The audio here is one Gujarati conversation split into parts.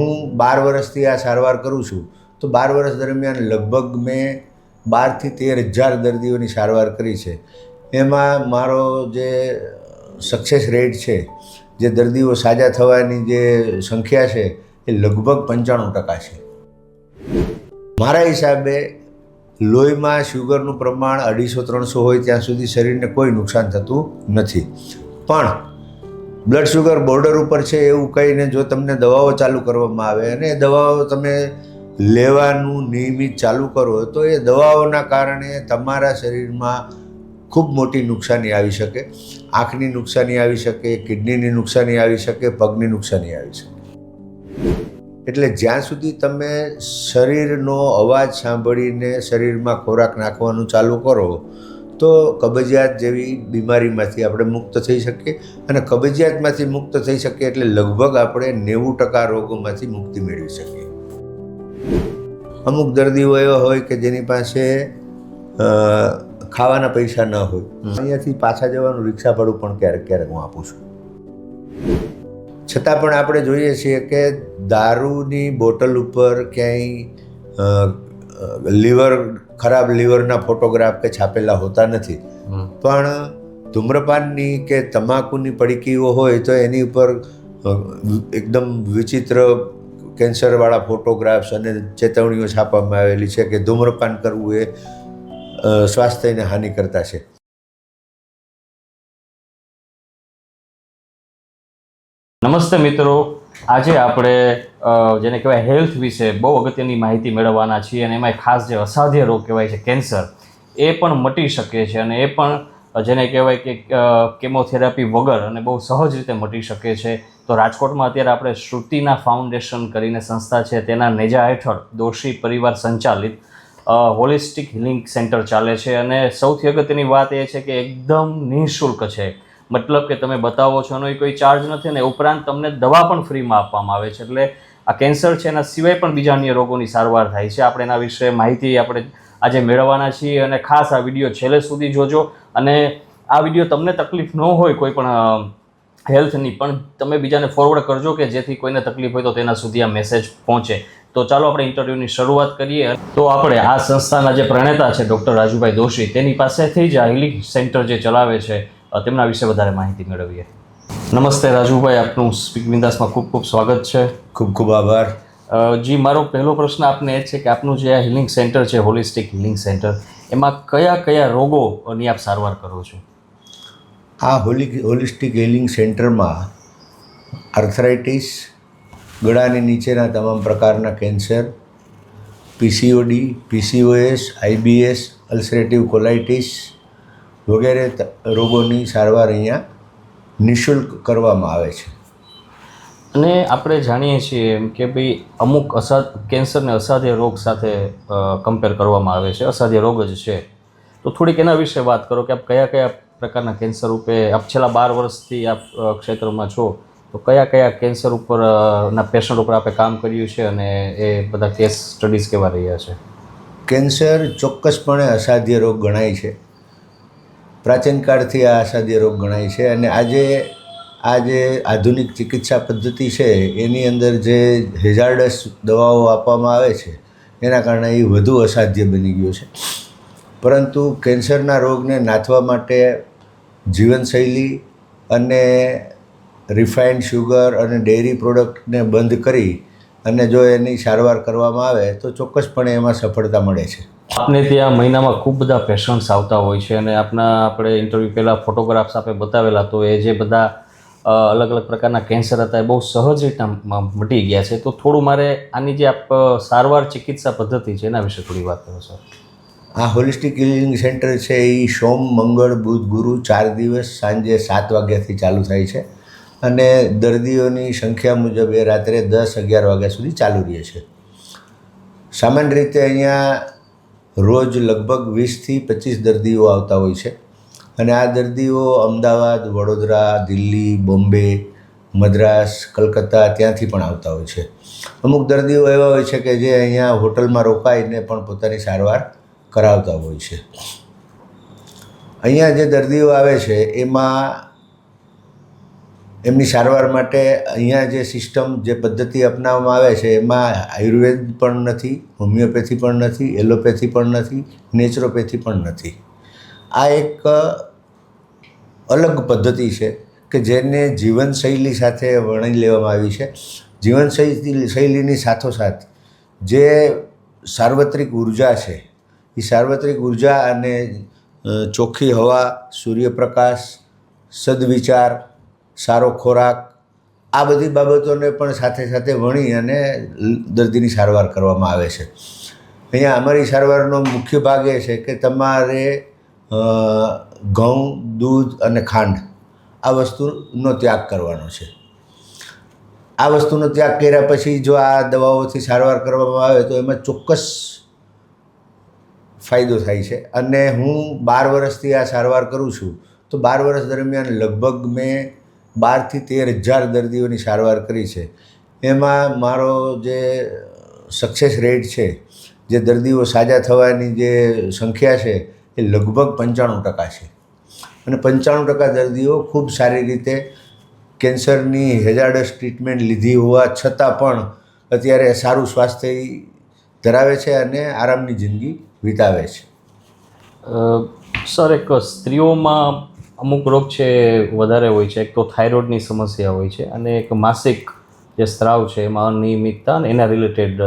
હું બાર વર્ષથી આ સારવાર કરું છું, તો બાર વર્ષ દરમિયાન લગભગ મેં બારથી તેર હજાર દર્દીઓની સારવાર કરી છે. એમાં મારો જે સક્સેસ રેટ છે, જે દર્દીઓ સાજા થવાની જે સંખ્યા છે, એ લગભગ પંચાણું ટકા છે. મારા હિસાબે લોહીમાં શુગરનું પ્રમાણ અઢીસો, ત્રણસો હોય ત્યાં સુધી શરીરને કોઈ નુકસાન થતું નથી. પણ બ્લડ શુગર બોર્ડર ઉપર છે એવું કહીને જો તમને દવાઓ ચાલુ કરવામાં આવે અને એ દવાઓ તમે લેવાનું નિયમિત ચાલુ કરો, તો એ દવાઓના કારણે તમારા શરીરમાં ખૂબ મોટી નુકસાની આવી શકે. આંખની નુકસાની આવી શકે, કિડનીની નુકસાની આવી શકે, પગની નુકસાની આવી શકે. એટલે જ્યાં સુધી તમે શરીરનો અવાજ સાંભળીને શરીરમાં ખોરાક નાખવાનું ચાલુ કરો તો કબજિયાત જેવી બીમારીમાંથી આપણે મુક્ત થઈ શકીએ અને કબજિયાતમાંથી મુક્ત થઈ શકીએ એટલે લગભગ આપણે નેવું ટકા રોગોમાંથી મુક્તિ મેળવી શકીએ. અમુક દર્દીઓ એવા હોય કે જેની પાસે ખાવાના પૈસા ન હોય. અહીંયાથી પાછા જવાનું રિક્ષા ભાડું પણ ક્યારેક ક્યારેક હું આપું છું. છતાં પણ આપણે જોઈએ છીએ કે દારૂની બોટલ ઉપર ક્યાંય લીવર ખરાબ લીવરના ફોટોગ્રાફ કે છાપેલા હોતા નથી. પણ ધૂમ્રપાનની કે તમાકુની પડીકીઓ હોય તો એની ઉપર એકદમ વિચિત્ર કેન્સરવાળા ફોટોગ્રાફ્સ અને ચેતવણીઓ છાપવામાં આવેલી છે કે ધૂમ્રપાન કરવું એ સ્વાસ્થ્યને હાનિ કરતા છે. નમસ્તે મિત્રો. આજે આપણે જેને કહેવાય હેલ્થ વિશે બહુ અગત્યની માહિતી મેળવવાના છીએ અને એમાં ખાસ જે અસાધ્ય રોગ કહેવાય છે કેન્સર, એ પણ મટી શકે છે અને એ પણ જેને કહેવાય કે કેમોથેરાપી વગર અને બહુ સહજ રીતે મટી શકે છે. તો રાજકોટમાં અત્યારે આપણે શ્રુતિના ફાઉન્ડેશન કરીને સંસ્થા છે, તેના નેજા હેઠળ દોષી પરિવાર સંચાલિત હોલિસ્ટિક હિલિંગ સેન્ટર ચાલે છે અને સૌથી અગત્યની વાત એ છે કે એકદમ નિઃશુલ્ક છે. મતલબ કે તમે બતાવો છો, એનો કોઈ ચાર્જ નથી ને ઉપરાંત તમને દવા પણ ફ્રીમાં આપવામાં આવે છે. એટલે આ કેન્સર છે, એના સિવાય પણ બીજા અન્ય રોગોની સારવાર થાય છે. આપણે એના વિશે માહિતી આપણે આજે મેળવવાના છીએ અને ખાસ આ વીડિયો છેલ્લે સુધી જોજો. અને આ વીડિયો તમને તકલીફ ન હોય કોઈ પણ હેલ્થની, પણ તમે બીજાને ફોરવર્ડ કરજો કે જેથી કોઈને તકલીફ હોય તો તેના સુધી આ મેસેજ પહોંચે. તો ચાલો આપણે ઇન્ટરવ્યૂની શરૂઆત કરીએ. તો આપણે આ સંસ્થાના જે પ્રણેતા છે ડૉક્ટર રાજુભાઈ દોશી, તેની પાસેથી જ આ હિલિંગ સેન્ટર જે ચલાવે છે તેમના વિશે વધારે માહિતી મેળવીએ. નમસ્તે રાજુભાઈ આપનું સ્પીક બિંદાસમાં ખૂબ ખૂબ સ્વાગત છે. ખૂબ ખૂબ આભાર. જી મારો પહેલો પ્રશ્ન આપને એ છે કે આપનું જે આ હિલિંગ સેન્ટર છે હોલિસ્ટિક હિલિંગ સેન્ટર એમાં કયા કયા રોગોની આપ સારવાર કરો છો? આ હોલી હોલિસ્ટિક હિલિંગ સેન્ટરમાં આર્થરાઇટિસ ગળાની નીચેના તમામ પ્રકારના cancer PCOD PCOS IBS ulcerative colitis વગેરે રોગોની સારવાર અહીંયા નિઃશુલ્ક કરવામાં આવે છે. અને આપણે જાણીએ છીએ એમ કે ભાઈ અમુક અસા કેન્સરને અસાધ્ય રોગ સાથે કમ્પેર કરવામાં આવે છે. અસાધ્ય રોગ જ છે. તો થોડીક એના વિશે વાત કરો કે આપ કયા કયા પ્રકારના કેન્સર રૂપે આપ છેલ્લા બાર વર્ષથી આપ ક્ષેત્રમાં છો તો કયા કયા કેન્સર ઉપર ના પેશન્ટ ઉપર આપણે કામ કર્યું છે અને એ બધા કેસ સ્ટડીઝ કેવા રહ્યા છે? કેન્સર ચોક્કસપણે અસાધ્ય રોગ ગણાય છે. પ્રાચીન કાળથી આ અસાધ્ય રોગ ગણાય છે અને આજે આ જે આધુનિક ચિકિત્સા પદ્ધતિ છે, એની અંદર જે હેઝાર્ડસ દવાઓ આપવામાં આવે છે, એના કારણે એ વધુ અસાધ્ય બની ગયો છે. પરંતુ કેન્સરના રોગને નાથવા માટે જીવનશૈલી અને રિફાઇન્ડ શુગર અને ડેરી પ્રોડક્ટને બંધ કરી અને જો એની સારવાર કરવામાં આવે તો ચોક્કસપણે એમાં સફળતા મળે છે. આપને ત્યાં મહિનામાં ખૂબ બધા પેશન્ટ્સ આવતા હોય છે અને આપના આપણે ઇન્ટરવ્યૂ પહેલાં ફોટોગ્રાફ્સ આપણે બતાવેલા તો એ જે બધા અલગ અલગ પ્રકારના કેન્સર હતા એ બહુ સહજ રીતના મટી ગયા છે. તો થોડું મારે આની જે આપ સારવાર ચિકિત્સા પદ્ધતિ છે એના વિશે થોડી વાત કરો, સર. આ હોલિસ્ટિક હિલિંગ સેન્ટર છે એ સોમ, મંગળ, બુધ, ગુરુ ચાર દિવસ સાંજે સાત વાગ્યાથી ચાલુ થાય છે અને દર્દીઓની સંખ્યા મુજબ એ રાત્રે દસ અગિયાર વાગ્યા સુધી ચાલુ રહે છે. સામાન્ય રીતે અહીંયા રોજ લગભગ વીસથી પચીસ દર્દીઓ આવતા હોય છે. અને આ દર્દીઓ અમદાવાદ, વડોદરા, દિલ્હી, બોમ્બે, મદ્રાસ, કલકત્તા ત્યાંથી પણ આવતા હોય છે. અમુક દર્દીઓ એવા હોય છે કે જે અહીંયા હોટલમાં રોકાઈને પણ પોતાની સારવાર કરાવતા હોય છે. અહીંયા જે દર્દીઓ આવે છે, એમાં એમની સારવાર માટે અહીંયા જે સિસ્ટમ, જે પદ્ધતિ અપનાવવામાં આવે છે, એમાં આયુર્વેદ પણ નથી, હોમિયોપેથી પણ નથી, એલોપેથી પણ નથી, નેચરોપેથી પણ નથી. આ એક અલગ પદ્ધતિ છે કે જેને જીવનશૈલી સાથે વણી લેવામાં આવી છે. જીવનશૈલી, શૈલીની સાથોસાથ જે સાર્વત્રિક ઊર્જા છે, એ સાર્વત્રિક ઊર્જા અને ચોખ્ખી હવા, સૂર્યપ્રકાશ, સદવિચાર સારો ખોરાક, આ બધી બાબતોને પણ સાથે સાથે વણી અને દર્દીની સારવાર કરવામાં આવે છે. અહીંયા અમારી સારવારનો મુખ્ય ભાગ એ છે કે તમારે ઘઉં, દૂધ અને ખાંડ, આ વસ્તુનો ત્યાગ કરવાનો છે. આ વસ્તુનો ત્યાગ કર્યા પછી જો આ દવાઓથી સારવાર કરવામાં આવે તો એમાં ચોક્કસ ફાયદો થાય છે. અને હું બાર વર્ષથી આ સારવાર કરું છું, તો બાર વર્ષ દરમિયાન લગભગ મેં બારથી તેર હજાર દર્દીઓની સારવાર કરી છે. એમાં મારો જે સક્સેસ રેટ છે, જે દર્દીઓ સાજા થવાની જે સંખ્યા છે, એ લગભગ પંચાણું ટકા છે. અને પંચાણું ટકા દર્દીઓ ખૂબ સારી રીતે કેન્સરની હેઝાર્ડસ ટ્રીટમેન્ટ લીધી હોવા છતાં પણ અત્યારે સારું સ્વાસ્થ્ય ધરાવે છે અને આરામની જિંદગી વિતાવે છે. સર, એક સ્ત્રીઓમાં અમુક રોગ છે વધારે હોય છે. એક તો થાઇરોઇડની સમસ્યા હોય છે અને એક માસિક જે સ્ત્રાવ છે એમાં અનિયમિતતા અને એના રિલેટેડ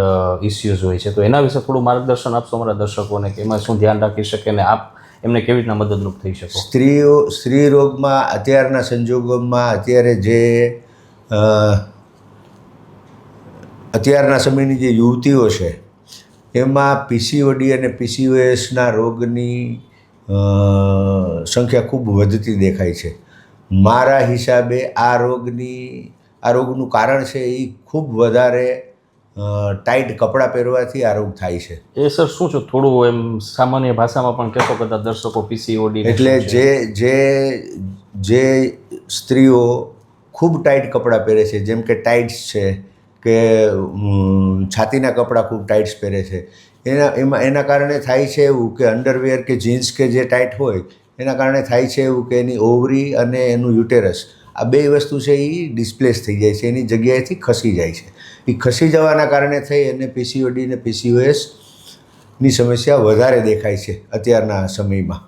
ઇસ્યુઝ હોય છે. તો એના વિશે થોડું માર્ગદર્શન આપશો અમારા દર્શકોને કે એમાં શું ધ્યાન રાખી શકે અને આપ એમને કેવી રીતના મદદરૂપ થઈ શકો? સ્ત્રીઓ, સ્ત્રી રોગમાં અત્યારના સંજોગોમાં અત્યારે જે અત્યારના સમયની જે યુવતીઓ છે, એમાં પીસીઓડી અને પીસીઓએસના રોગની સંખ્યા ખૂબ વધતી દેખાય છે. મારા હિસાબે આ રોગની આ રોગનું કારણ છે એ ખૂબ વધારે ટાઈટ કપડાં પહેરવાથી આ રોગ થાય છે. એ સર શું છે? થોડું એમ સામાન્ય ભાષામાં પણ કહેશો કદાચ દર્શકો પીસીઓડી એટલે જે જે જે સ્ત્રીઓ ખૂબ ટાઈટ કપડાં પહેરે છે જેમ કે ટાઇટ્સ છે કે છાતીના કપડાં ખૂબ ટાઇટ્સ પહેરે છે એના, એમાં, એના કારણે થાય છે એવું કે અંડરવેર કે જીન્સ કે જે ટાઈટ હોય, એના કારણે થાય છે એવું કે એની ઓવરી અને એનું યુટેરસ આ બે વસ્તુ છે એ ડિસ્પ્લેસ થઈ જાય છે, એની જગ્યાએથી ખસી જાય છે. એ ખસી જવાના કારણે થઈ અને પીસીઓડી ને પીસીઓએસની સમસ્યા વધારે દેખાય છે અત્યારના સમયમાં.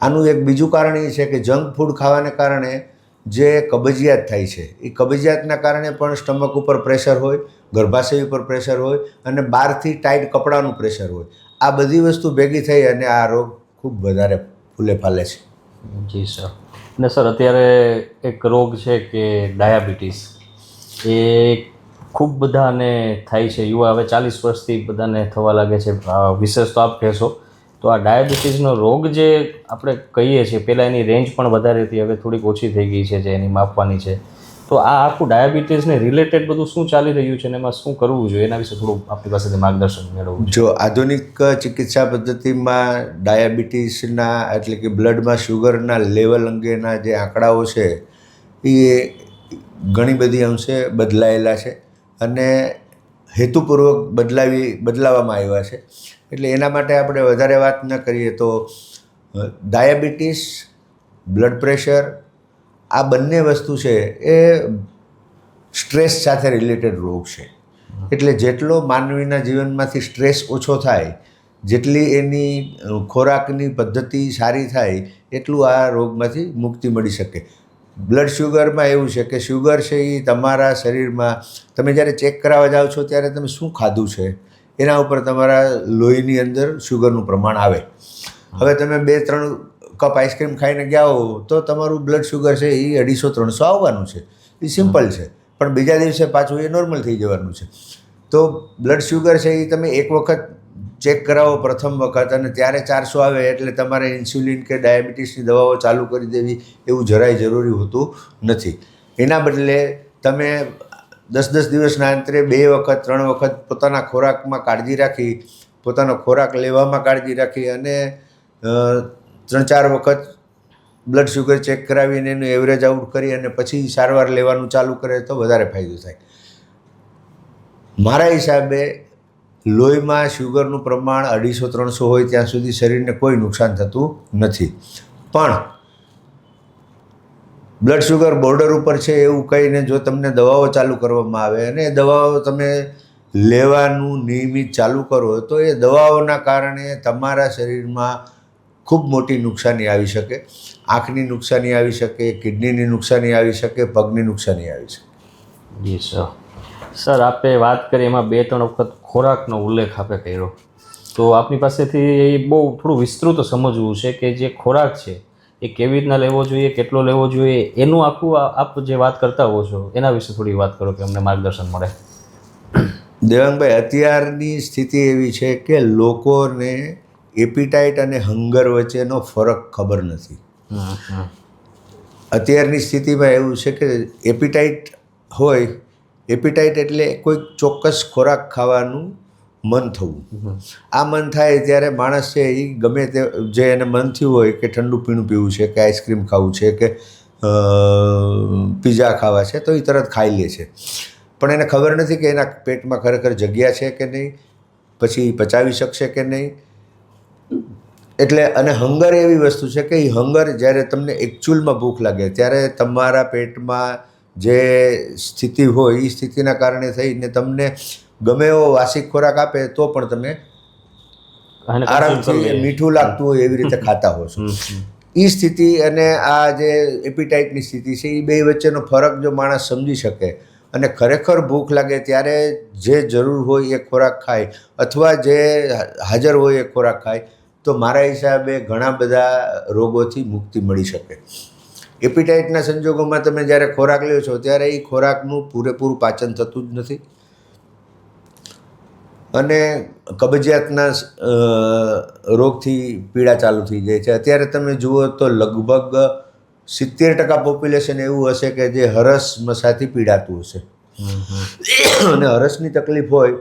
આનું એક બીજું કારણ એ છે કે જંક ફૂડ ખાવાને કારણે જે કબજિયાત થાય છે, એ કબજિયાતના કારણે પણ સ્ટમક ઉપર પ્રેશર હોય, ગર્ભાશય ઉપર પ્રેશર હોય અને બહારથી ટાઈટ કપડાનું પ્રેશર હોય. આ બધી વસ્તુ ભેગી થઈ અને આ રોગ ખૂબ વધારે ફૂલે ફાલે છે. જી સર. અને સર, અત્યારે એક રોગ છે કે ડાયાબિટીસ. એ ખૂબ બધાને થાય છે. યુવા હવે ચાલીસ વર્ષથી બધાને થવા લાગે છે. વિશેષ તો આપ કહેશો. તો આ ડાયાબિટીસનો રોગ જે આપણે કહીએ છીએ પહેલાં એની રેન્જ પણ વધારે હતી, હવે થોડીક ઓછી થઈ ગઈ છે જે એની માપવાની છે. તો આ આખું ડાયાબિટીસને રિલેટેડ બધું શું ચાલી રહ્યું છે અને એમાં શું કરવું જોઈએ? એના વિશે થોડું આપણી પાસેથી માર્ગદર્શન મેળવવું જો આધુનિક ચિકિત્સા પદ્ધતિમાં ડાયાબિટીસના એટલે કે બ્લડમાં શુગરના લેવલ અંગેના જે આંકડાઓ છે, એ ઘણી બધી અંશે બદલાયેલા છે અને હેતુપૂર્વક બદલાવી બદલાવવામાં આવ્યા છે. એટલે એના માટે આપણે વધારે વાત ન કરીએ તો ડાયાબિટીસ, બ્લડ પ્રેશર, આ બંને વસ્તુ છે એ સ્ટ્રેસ સાથે રિલેટેડ રોગ છે. એટલે જેટલો માનવીના જીવનમાંથી સ્ટ્રેસ ઓછો થાય, જેટલી એની ખોરાકની પદ્ધતિ સારી થાય, એટલું આ રોગમાંથી મુક્તિ મળી શકે. બ્લડ શુગરમાં એવું છે કે શુગર છે એ તમારા શરીરમાં, તમે જ્યારે ચેક કરાવવા જાઓ છો ત્યારે તમે શું ખાધું છે? એના ઉપર તમારા લોહીની અંદર શુગરનું પ્રમાણ આવે. હવે તમે બે, ત્રણ કપ આઈસ્ક્રીમ ખાઈને ગયા હો તો તમારું બ્લડ શુગર છે એ અઢીસો, ત્રણસો આવવાનું છે. એ સિમ્પલ છે. પણ બીજા દિવસે પાછું એ નોર્મલ થઈ જવાનું છે. તો બ્લડ શુગર છે એ તમે એક વખત ચેક કરાવો પ્રથમ વખત અને ત્યારે ચારસો આવે એટલે તમારે ઇન્સ્યુલિન કે ડાયાબિટીસની દવાઓ ચાલુ કરી દેવી એવું જરાય જરૂરી હોતું નથી. એના બદલે તમે દસ દસ દિવસના અંતરે બે વખત, ત્રણ વખત પોતાના ખોરાકમાં કાળજી રાખી, પોતાનો ખોરાક લેવામાં કાળજી રાખી અને ત્રણ ચાર વખત બ્લડ શુગર ચેક કરાવીને એનું એવરેજ આઉટ કરી અને પછી સારવાર લેવાનું ચાલુ કરે તો વધારે ફાયદો થાય. મારા હિસાબે લોહીમાં શુગરનું પ્રમાણ અઢીસો, ત્રણસો હોય ત્યાં સુધી શરીરને કોઈ નુકસાન થતું નથી. પણ બ્લડ શુગર બોર્ડર ઉપર છે એવું કહીને જો તમને દવાઓ ચાલુ કરવામાં આવે અને એ દવાઓ તમે લેવાનું નિયમિત ચાલુ કરો, તો એ દવાઓના કારણે તમારા શરીરમાં ખૂબ મોટી નુકસાની આવી શકે. આંખની નુકસાની આવી શકે, કિડનીની નુકસાની આવી શકે, પગની નુકસાની આવી શકે. સર. સર, આપે વાત કરી, એમાં બે ત્રણ વખત ખોરાકનો ઉલ્લેખ આપે કર્યો. તો આપની પાસેથી બહુ થોડું વિસ્તૃત સમજવું છે કે જે ખોરાક છે એ કેવી રીતના લેવો જોઈએ કેટલો લેવો જોઈએ એનું આખું આપ જે વાત કરતા હો છો એના વિશે થોડી વાત કરો કે અમને માર્ગદર્શન મળે દેવાંગભાઈ અત્યારની સ્થિતિ એવી છે કે લોકોને એપિટાઇટ અને હંગર વચ્ચેનો ફરક ખબર નથી. અત્યારની સ્થિતિમાં એવું છે કે એપિટાઇટ હોય એપિટાઇટ એટલે કોઈક ચોક્કસ ખોરાક ખાવાનું મન થવું. આ મન થાય ત્યારે માણસ છે એ ગમે તે જે એને મન થયું હોય કે ઠંડુ પીણું પીવું છે, કે આઈસ્ક્રીમ ખાવું છે, કે પીઝા ખાવા છે, તો એ તરત ખાઈ લે છે. પણ એને ખબર નથી કે એના પેટમાં ખરેખર જગ્યા છે કે નહીં, પછી પચાવી શકશે કે નહીં. એટલે અને હંગર એવી વસ્તુ છે કે એ હંગર જ્યારે તમને એકચ્યુઅલમાં ભૂખ લાગે, ત્યારે તમારા પેટમાં જે સ્થિતિ હોય એ સ્થિતિના કારણે થઈને તમને ગમે એવો વાસિક ખોરાક આપે તો પણ તમે આરામથી મીઠું લાગતું હોય એવી રીતે ખાતા હો છો. એ સ્થિતિ અને આ જે એપિટાઇટની સ્થિતિ છે એ બે વચ્ચેનો ફરક જો માણસ સમજી શકે અને ખરેખર ભૂખ લાગે ત્યારે જે જરૂર હોય એ ખોરાક ખાય અથવા જે હાજર હોય એ ખોરાક ખાય તો મારા હિસાબે ઘણા બધા રોગોથી મુક્તિ મળી શકે. એપિટાઇટના સંજોગોમાં તમે જ્યારે ખોરાક લ્યો છો ત્યારે એ ખોરાકનું પૂરેપૂરું પાચન થતું જ નથી. અને કબજિયાતના રોગથી પીડા ચાલુ થઈ જાય છે. અત્યારે તમે જુઓ તો લગભગ સિત્તેર ટકા પોપ્યુલેશન એવું હશે કે જે હરસ મસાથી પીડાતું હશે. અને હરસની તકલીફ હોય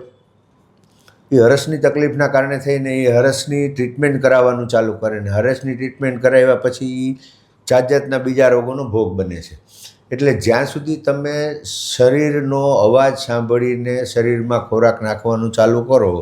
એ હરસની તકલીફના કારણે થઈને એ હરસની ટ્રીટમેન્ટ કરાવવાનું ચાલુ કરે ને હરસની ટ્રીટમેન્ટ કરાવ્યા પછી જાત જાતના બીજા રોગોનો ભોગ બને છે. એટલે જ્યાં સુધી તમે શરીરનો અવાજ સાંભળીને શરીરમાં ખોરાક નાખવાનું ચાલુ કરો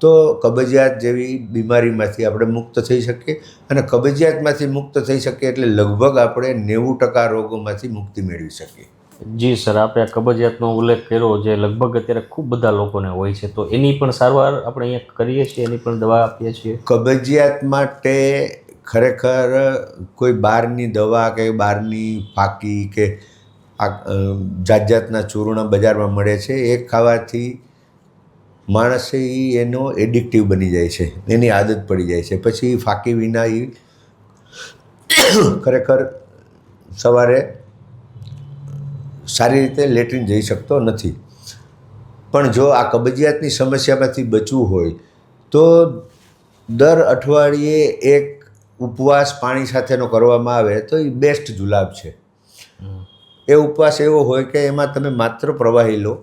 તો કબજિયાત જેવી બીમારીમાંથી આપણે મુક્ત થઈ શકીએ અને કબજિયાતમાંથી મુક્ત થઈ શકીએ એટલે લગભગ આપણે નેવું ટકા રોગોમાંથી મુક્તિ મેળવી શકીએ. જી સર આપણે આ કબજિયાતનો ઉલ્લેખ કર્યો જે લગભગ અત્યારે ખૂબ બધા લોકોને હોય છે તો એની પણ સારવાર આપણે અહીંયા કરીએ છીએ એની પણ દવા આપીએ છીએ. કબજિયાત માટે ખરેખર કોઈ બહારની દવા કે બહારની પાકી કે આ જાત જાતના ચૂર્ણ બજારમાં મળે છે, એ ખાવાથી માણસે એ એનો એડિક્ટિવ બની જાય છે, એની આદત પડી જાય છે. પછી ફાકી વિના એ ખરેખર સવારે સારી રીતે લેટ્રિન જઈ શકતો નથી. પણ જો આ કબજિયાતની સમસ્યામાંથી બચવું હોય, તો દર અઠવાડિયે એક ઉપવાસ પાણી સાથેનો કરવામાં આવે તો એ બેસ્ટ જુલાબ છે. એ ઉપવાસ એવો હોય કે એમાં તમે માત્ર પ્રવાહી લો,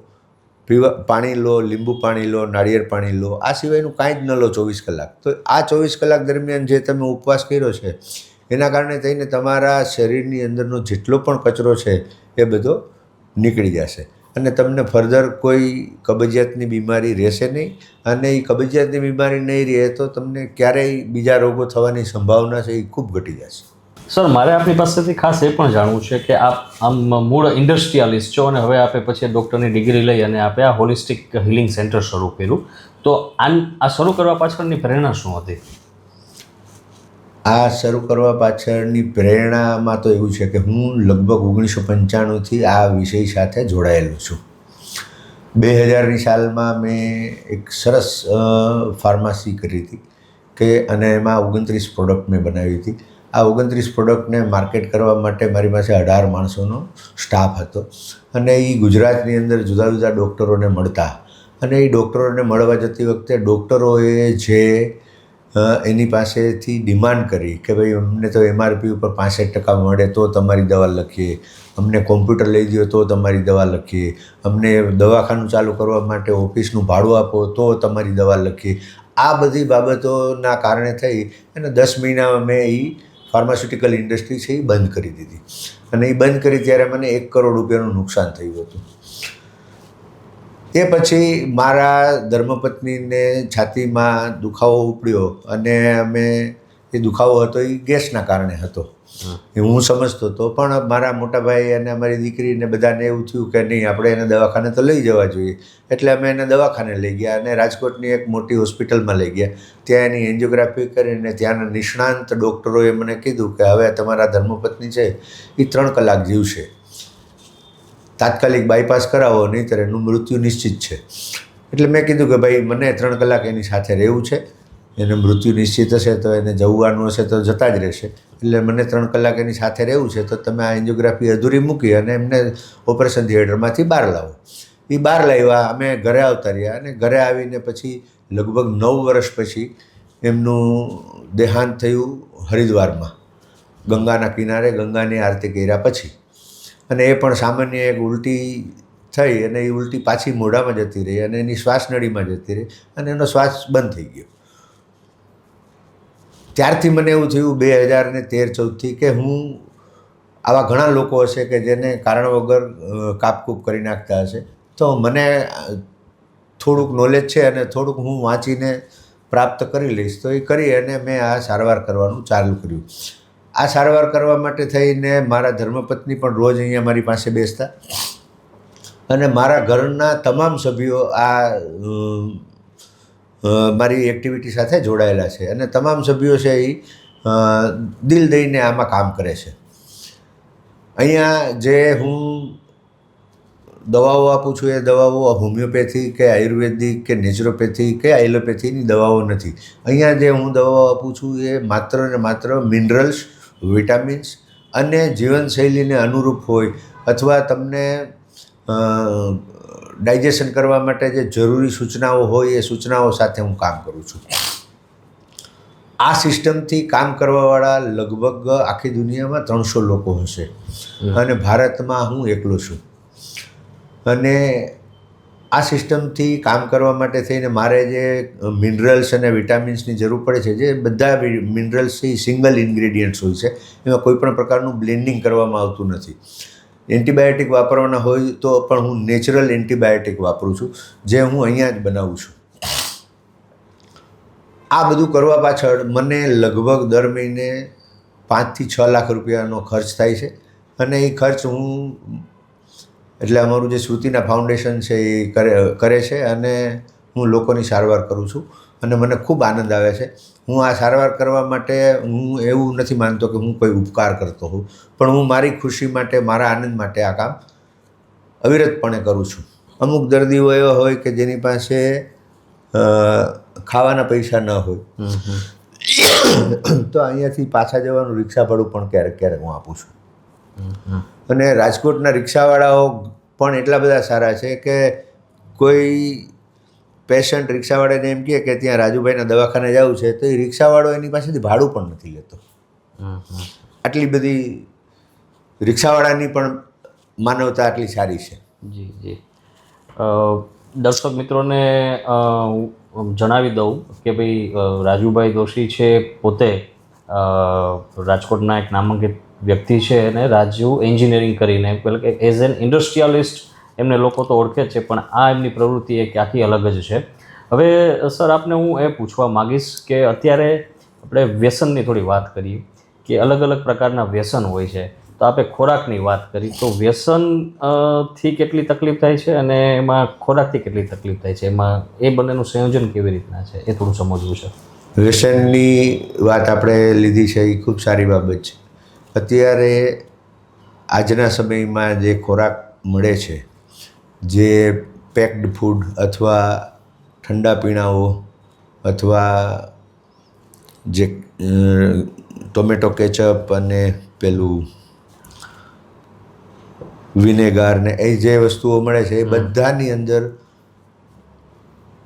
પીવા, પાણી લો, લીંબુ પાણી લો, નાળિયેર પાણી લો, આ સિવાયનું કાંઈ જ ન લો ચોવીસ કલાક. તો આ ચોવીસ કલાક દરમિયાન જે તમે ઉપવાસ કર્યો છે, એના કારણે થઈને તમારા શરીરની અંદરનો જેટલો પણ કચરો છે એ બધો નીકળી જશે. અને તમને ફર્ધર કોઈ કબજિયાતની બીમારી રહેશે નહીં. અને એ કબજિયાતની બીમારી નહીં રહે તો તમને ક્યારેય બીજા રોગો થવાની સંભાવના છે એ ખૂબ ઘટી જશે. સર, મારે આપની પાસેથી ખાસ એ પણ જાણવું છે કે આપ આમ મૂળ ઇન્ડસ્ટ્રીયાલિસ્ટ છો અને હવે આપે પછી ડૉક્ટરની ડિગ્રી લઈ અને આપે આ હોલિસ્ટિક હિલિંગ સેન્ટર શરૂ કર્યું. તો આ શરૂ કરવા પાછળની પ્રેરણા શું હતી? આ શરૂ કરવા પાછળની પ્રેરણામાં તો એવું છે કે હું લગભગ ઓગણીસો પંચાણુંથી આ વિષય સાથે જોડાયેલો છું. બે હજારની સાલમાં મેં એક સરસ ફાર્માસી કરી હતી કે, અને એમાં ઓગણત્રીસ પ્રોડક્ટ મેં બનાવી હતી. આ ઓગણત્રીસ પ્રોડક્ટને માર્કેટ કરવા માટે મારી પાસે અઢાર માણસોનો સ્ટાફ હતો અને એ ગુજરાતની અંદર જુદા જુદા ડૉક્ટરોને મળતા. અને એ ડૉક્ટરોને મળવા જતી વખતે ડૉક્ટરોએ જે એની પાસેથી ડિમાન્ડ કરી કે ભાઈ અમને તો એમઆરપી ઉપર પાસઠ ટકા મળે તો તમારી દવા લખીએ. અમને કોમ્પ્યુટર લઈ દો તો તમારી દવા લખીએ. અમને દવાખાનું ચાલુ કરવા માટે ઓફિસનું ભાડું આપો તો તમારી દવા લખીએ. આ બધી બાબતોના કારણે થઈ અને દસ મહિનામાં મેં એ ફાર્માસ્યુટિકલ ઇન્ડસ્ટ્રી છે એ બંધ કરી દીધી. અને એ બંધ કરી ત્યારે મને એક કરોડ રૂપિયાનું નુકસાન થયું હતું. એ પછી મારા ધર્મપત્નીને છાતીમાં દુખાવો ઉપડ્યો અને અમે એ દુખાવો હતો એ ગેસના કારણે હતો. એ હું સમજતો હતો. પણ મારા મોટા ભાઈ અને અમારી દીકરીને બધાને એવું થયું કે નહીં આપણે એને દવાખાને તો લઈ જવા જોઈએ. એટલે અમે એને દવાખાને લઈ ગયા અને રાજકોટની એક મોટી હોસ્પિટલમાં લઈ ગયા. ત્યાં એની એન્જિયોગ્રાફી કરીને ત્યાંના નિષ્ણાંત ડૉક્ટરોએ મને કીધું કે હવે તમારા ધર્મપત્ની છે એ ત્રણ કલાક જીવશે. તાત્કાલિક બાયપાસ કરાવો, નહીંતર એનું મૃત્યુ નિશ્ચિત છે. એટલે મેં કીધું કે ભાઈ, મને ત્રણ કલાક એની સાથે રહેવું છે. એને મૃત્યુ નિશ્ચિત હશે તો એને જવવાનું હશે તો જતા જ રહેશે. એટલે મને ત્રણ કલાક એની સાથે રહેવું છે, તો તમે આ એન્જિયોગ્રાફી અધૂરી મૂકી અને એમને ઓપરેશન થિયેટરમાંથી બહાર લાવો. એ બહાર લાવ્યા, અમે ઘરે આવતા રહ્યા અને ઘરે આવીને પછી લગભગ નવ વર્ષ પછી એમનું દેહાંત થયું હરિદ્વારમાં. ગંગાના કિનારે ગંગાની આરતી કર્યા પછી. અને એ પણ સામાન્ય એક ઉલટી થઈ અને એ ઉલટી પાછી મોઢામાં જતી રહી અને એની શ્વાસનળીમાં જતી રહી અને એનો શ્વાસ બંધ થઈ ગયો. ત્યારથી મને એવું થયું બે હજાર ને તેર ચૌદથી કે હું આવા ઘણા લોકો હશે કે જેને કારણ વગર કાપકૂપ કરી નાખતા હશે. તો મને થોડુંક નોલેજ છે અને થોડુંક હું વાંચીને પ્રાપ્ત કરી લઈશ. તો એ કરી અને મેં આ સારવાર કરવાનું ચાલુ કર્યું. આ સારવાર કરવા માટે થઈને મારા ધર્મપત્ની પણ રોજ અહીંયા મારી પાસે બેસતા. અને મારા ઘરના તમામ સભ્યો આ મારી એક્ટિવિટી સાથે જોડાયેલા છે. અને તમામ સભ્યો છે એ દિલ દઈને આમાં કામ કરે છે. અહીંયા જે હું દવાઓ આપું છું એ દવાઓ હોમિયોપેથી કે આયુર્વેદિક કે નેચરોપેથી કે એલોપેથીની દવાઓ નથી. અહીંયા જે હું દવાઓ આપું છું એ માત્ર ને માત્ર મિનરલ્સ વિટામિન્સ અને જીવનશૈલીને અનુરૂપ હોય અથવા તમને ડાયજેશન કરવા માટે જે જરૂરી સૂચનાઓ હોય એ સૂચનાઓ સાથે હું કામ કરું છું. આ સિસ્ટમથી કામ કરવાવાળા લગભગ આખી દુનિયામાં ત્રણસો લોકો હશે. અને ભારતમાં હું એકલો છું. અને આ સિસ્ટમથી કામ કરવા માટે થઈને મારે જે મિનરલ્સ અને વિટામિન્સની જરૂર પડે છે, જે બધા મિનરલ્સ એ સિંગલ ઇન્ગ્રેડિયન્ટ્સ હોય છે, એમાં કોઈપણ પ્રકારનું બ્લેન્ડિંગ કરવામાં આવતું નથી. એન્ટીબાયોટિક વાપરવાના હોય તો પણ હું નેચરલ એન્ટીબાયોટિક વાપરું છું, જે હું અહીંયા જ બનાવું છું. આ બધું કરવા પાછળ મને લગભગ દર મહિને પાંચથી છ લાખ રૂપિયાનો ખર્ચ થાય છે, અને એ ખર્ચ હું એટલે અમારું જે શ્રુતિના ફાઉન્ડેશન છે એ કરે કરે છે અને હું લોકોની સારવાર કરું છું અને મને ખૂબ આનંદ આવે છે. હું આ સારવાર કરવા માટે હું એવું નથી માનતો કે હું કોઈ ઉપકાર કરતો હોઉં પણ હું મારી ખુશી માટે મારા આનંદ માટે આ કામ અવિરતપણે કરું છું. અમુક દર્દીઓ એવા હોય કે જેની પાસે ખાવાના પૈસા ન હોય. તો અહીંયાથી પાછા જવાનું રિક્ષા ભાડું પણ ક્યારેક ક્યારેક હું આપું છું. અને રાજકોટના રિક્ષાવાળાઓ પણ એટલા બધા સારા છે કે કોઈ પેશન્ટ રિક્ષાવાળાને એમ કહે કે ત્યાં રાજુભાઈના દવાખાને જવું છે, તો એ રિક્ષાવાળો એની પાસેથી ભાડું પણ નથી લેતો. આટલી બધી રિક્ષાવાળાની પણ માનવતા આટલી સારી છે. જી જી. દર્શક મિત્રોને જણાવી દઉં કે ભાઈ રાજુભાઈ દોશી છે પોતે રાજકોટના એક નામાંકિત વ્યક્તિ છે અને રાજુ એન્જિનિયરિંગ કરીને, એટલે કે એઝ એન ઇન્ડસ્ટ્રીયાલિસ્ટ એમને લોકો તો ઓળખે છે, પણ આ એમની પ્રવૃત્તિ એક આખી અલગ જ છે. હવે, સર, આપને હું એ પૂછવા માગીશ કે અત્યારે આપણે વ્યસનની થોડી વાત કરીએ કે અલગ અલગ પ્રકારના વ્યસન હોય છે, તો આપણે ખોરાકની વાત કરી, તો વ્યસનથી કેટલી તકલીફ થાય છે અને એમાં ખોરાકથી કેટલી તકલીફ થાય છે? એમાં એ બંનેનું સંયોજન કેવી રીતના છે? એ થોડું સમજવું છે. વ્યસનની વાત આપણે લીધી છે, એ ખૂબ સારી બાબત છે. અત્યારે આજના સમયમાં જે ખોરાક મળે છે જે પેક્ડ ફૂડ અથવા ઠંડા પીણાઓ અથવા જે ટોમેટો કેચઅપ અને પેલું વિનેગાર ને એ જે વસ્તુઓ મળે છે એ બધાની અંદર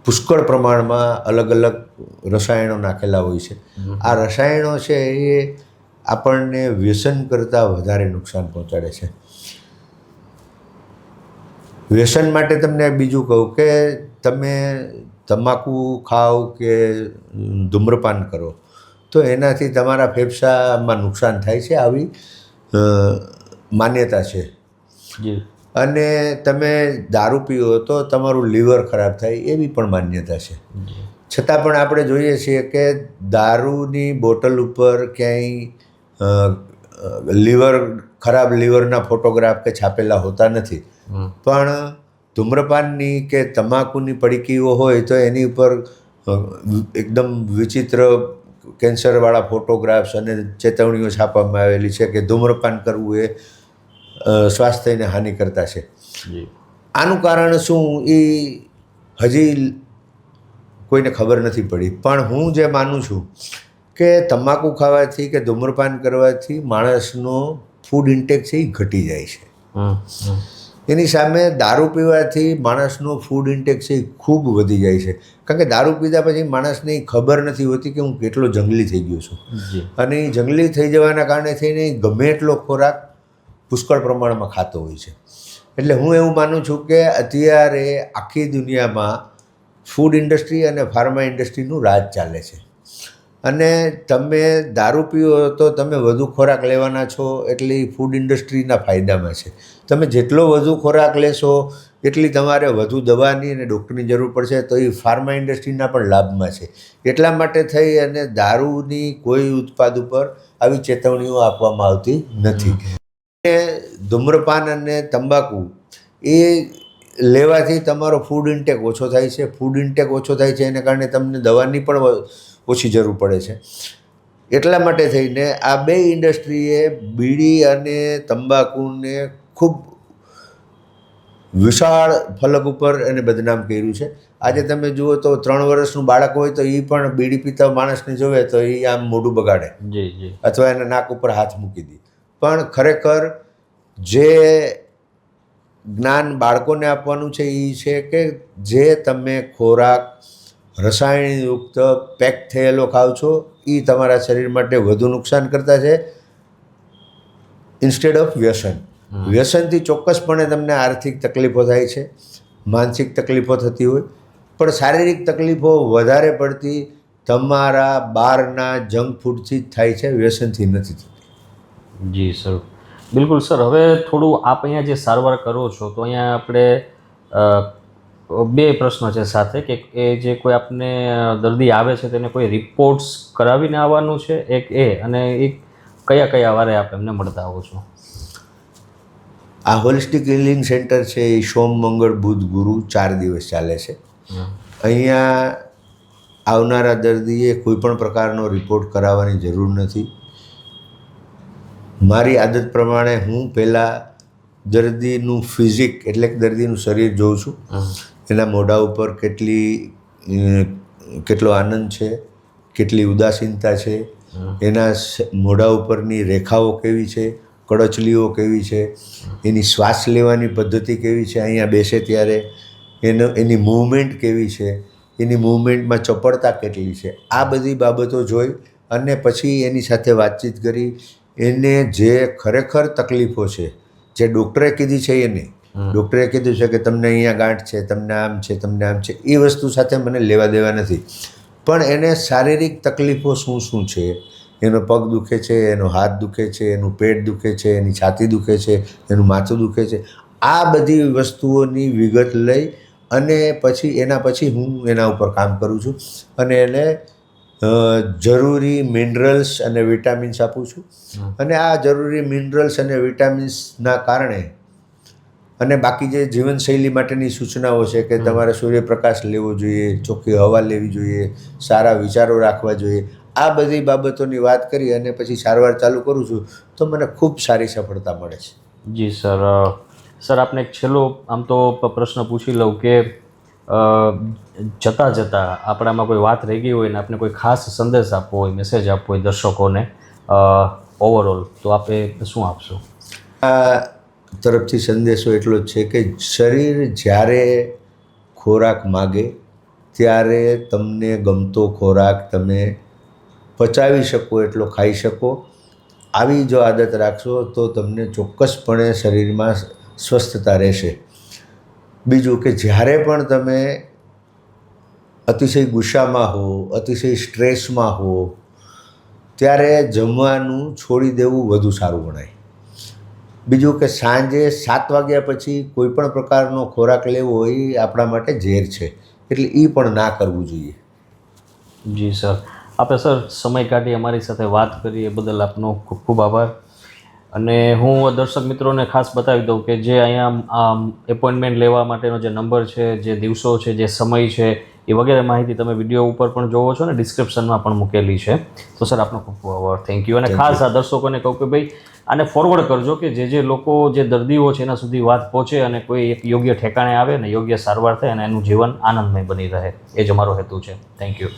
પુષ્કળ પ્રમાણમાં અલગ અલગ રસાયણો નાખેલા હોય છે. આ રસાયણો છે એ આપણને વ્યસન કરતાં વધારે નુકસાન પહોંચાડે છે. વ્યસન માટે તમને બીજું કહું કે તમે તમાકુ ખાઓ કે ધૂમ્રપાન કરો તો એનાથી તમારા ફેફસામાં નુકસાન થાય છે આવી માન્યતા છે. અને તમે દારૂ પીઓ તો તમારું લીવર ખરાબ થાય એવી પણ માન્યતા છે. છતાં પણ આપણે જોઈએ છીએ કે દારૂની બોટલ ઉપર ક્યાંય લીવર ખરાબ લીવરના ફોટોગ્રાફ કે છાપેલા હોતા નથી. પણ ધૂમ્રપાનની કે તમાકુની પડીકીઓ હોય તો એની ઉપર એકદમ વિચિત્ર કેન્સરવાળા ફોટોગ્રાફ્સ અને ચેતવણીઓ છાપવામાં આવેલી છે કે ધૂમ્રપાન કરવું એ સ્વાસ્થ્યને હાનિ કરતા છે આનું કારણ શું? એ હજી કોઈને ખબર નથી પડી. પણ હું જે માનું છું કે તમાકુ ખાવાથી કે ધૂમ્રપાન કરવાથી માણસનો ફૂડ ઇન્ટેક છે એ ઘટી જાય છે. એની સામે દારૂ પીવાથી માણસનો ફૂડ ઇન્ટેક છે એ ખૂબ વધી જાય છે. કારણ કે દારૂ પીધા પછી માણસને ખબર નથી હોતી કે હું કેટલો જંગલી થઈ ગયો છું. અને એ જંગલી થઈ જવાના કારણે થઈને ગમે એટલો ખોરાક પુષ્કળ પ્રમાણમાં ખાતો હોય છે. એટલે હું એવું માનું છું કે અત્યારે આખી દુનિયામાં ફૂડ ઇન્ડસ્ટ્રી અને ફાર્મા ઇન્ડસ્ટ્રીનું રાજ ચાલે છે. અને તમે દારૂ પીવો તો તમે વધુ ખોરાક લેવાના છો એટલે એ ફૂડ ઇન્ડસ્ટ્રીના ફાયદામાં છે. તમે જેટલો વધુ ખોરાક લેશો એટલી તમારે વધુ દવાની અને ડૉક્ટરની જરૂર પડશે તો એ ફાર્મા ઇન્ડસ્ટ્રીના પણ લાભમાં છે. એટલા માટે થઈ અને દારૂની કોઈ ઉત્પાદ ઉપર આવી ચેતવણીઓ આપવામાં આવતી નથી. અને ધૂમ્રપાન અને તંબાકુ એ લેવાથી તમારો ફૂડ ઇન્ટેક ઓછો થાય છે. ફૂડ ઇન્ટેક ઓછો થાય છે એને કારણે તમને દવાની પણ ઓછી જરૂર પડે છે. એટલા માટે થઈને આ બે ઇન્ડસ્ટ્રીએ બીડી અને તંબાકુને ખૂબ વિશાળ ફલક ઉપર એને બદનામ કર્યું છે. આજે તમે જુઓ તો ત્રણ વર્ષનું બાળક હોય તો એ પણ બીડી પીતા માણસને જોવે તો એ આમ મોઢું બગાડે. અથવા એના નાક ઉપર હાથ મૂકી દે. પણ ખરેખર જે જ્ઞાન બાળકોને આપવાનું છે એ છે કે જે તમે ખોરાક રસાયણયુક્ત પેક થયેલો ખાવ છો એ તમારા શરીર માટે વધુ નુકસાન કરતા છે. ઇન્સ્ટેડ ઓફ વ્યસન. વ્યસનથી ચોક્કસપણે તમને આર્થિક તકલીફો થાય છે માનસિક તકલીફો થતી હોય. પણ શારીરિક તકલીફો વધારે પડતી તમારા બહારના જંક ફૂડથી જ થાય છે વ્યસનથી નથી થતી. જી સર. બિલકુલ સર. હવે થોડું આપ અહીંયા જે સારવાર કરો છો તો અહીંયા આપણે બે પ્રશ્ન છે સાથે કે એ જે કોઈ આપને દર્દી આવે છે તેને કોઈ રિપોર્ટ્સ કરાવીને આવવાનું છે? એક એ અને એ કયા કયા વારે આપ એમને મળતા આવો છો? આ હોલિસ્ટિક હિલિંગ સેન્ટર છે એ સોમ મંગળ બુધ ગુરુ ચાર દિવસ ચાલે છે. અહીંયા આવનારા દર્દીએ કોઈ પણ પ્રકારનો રિપોર્ટ કરાવવાની જરૂર નથી. મારી આદત પ્રમાણે હું પહેલાં દર્દીનું ફિઝિક એટલે કે દર્દીનું શરીર જોઉં છું. એના મોઢા ઉપર કેટલી કેટલો આનંદ છે કેટલી ઉદાસીનતા છે એના મોઢા ઉપરની રેખાઓ કેવી છે કડચલીઓ કેવી છે એની શ્વાસ લેવાની પદ્ધતિ કેવી છે અહીંયા બેસે ત્યારે એનો એની મૂવમેન્ટ કેવી છે એની મૂવમેન્ટમાં ચપળતા કેટલી છે આ બધી બાબતો જોઈ અને પછી એની સાથે વાતચીત કરી. એને જે ખરેખર તકલીફો છે જે ડૉક્ટરે કીધી છે એ નહીં. ડૉક્ટરે કીધું છે કે તમને અહીંયા ગાંઠ છે તમને આમ છે તમને આમ છે. એ વસ્તુ સાથે મને લેવા દેવા નથી. પણ એને શારીરિક તકલીફો શું શું છે? એનો પગ દુખે છે એનો હાથ દુખે છે એનું પેટ દુખે છે એની છાતી દુખે છે એનું માથું દુખે છે. આ બધી વસ્તુઓની વિગત લઈ અને પછી એના પછી હું એના ઉપર કામ કરું છું અને એને જરૂરી મિનરલ્સ અને વિટામિન્સ આપું છું. અને આ જરૂરી મિનરલ્સ અને વિટામિન્સના કારણે અને બાકી જે જીવનશૈલી માટેની સૂચનાઓ છે કે તમારે સૂર્યપ્રકાશ લેવો જોઈએ ચોખ્ખી હવા લેવી જોઈએ સારા વિચારો રાખવા જોઈએ આ બધી બાબતોની વાત કરી અને પછી સારવાર ચાલુ કરું છું તો મને ખૂબ સારી સફળતા મળે છે. જી સર સર આપને એક છેલ્લો આમ તો પ્રશ્ન પૂછી લઉં કે જતાં જતાં આપણામાં કોઈ વાત રહી ગઈ હોય ને આપને કોઈ ખાસ સંદેશ આપવો હોય મેસેજ આપવો હોય દર્શકોને ઓવરઓલ તો આપે શું આપશો? તરફથી સંદેશો એટલો છે કે શરીર જ્યારે ખોરાક માગે, ત્યારે તમને ગમતો ખોરાક તમે પચાવી શકો, એટલો ખાઈ શકો. આવી જો આદત રાખશો તો તમને ચોક્કસપણે શરીરમાં સ્વસ્થતા રહેશે. બીજું કે જ્યારે પણ તમે અતિશય ગુસ્સામાં હો, અતિશય સ્ટ્રેસમાં હો, ત્યારે જમવાનું છોડી દેવું વધુ સારું ગણાય. બીજું કે સાંજે સાત વાગ્યા પછી કોઈ પણ પ્રકારનો ખોરાક લેવો એ આપણા માટે ઝેર છે. એટલે એ પણ ના કરવું જોઈએ. જી સર. આપે સર સમય કાઢી અમારી સાથે વાત કરી એ બદલ આપનો ખૂબ ખૂબ આભાર. અને હું દર્શક મિત્રોને ખાસ બતાવી દઉં કે જે અહીંયા એપોઇન્ટમેન્ટ લેવા માટેનો જે નંબર છે જે દિવસો છે જે સમય છે એ વગેરે માહિતી તમે વીડિયો ઉપર પણ જોવો છો ને ડિસ્ક્રિપ્શનમાં પણ મૂકેલી છે. તો સર આપનો ખૂબ ખૂબ આભાર. થેન્ક યુ અને ખાસ આ દર્શકોને કહું કે ભાઈ આને ફોરવર્ડ કરજો કે જે જે લોકો જે દર્દીઓ છે એના સુધી વાત પહોંચે અને કોઈ એક યોગ્ય ઠેકાણે આવે ને યોગ્ય સારવાર થાય અને એનું જીવન આનંદમય બની રહે. એ જ અમારો હેતુ છે. Thank you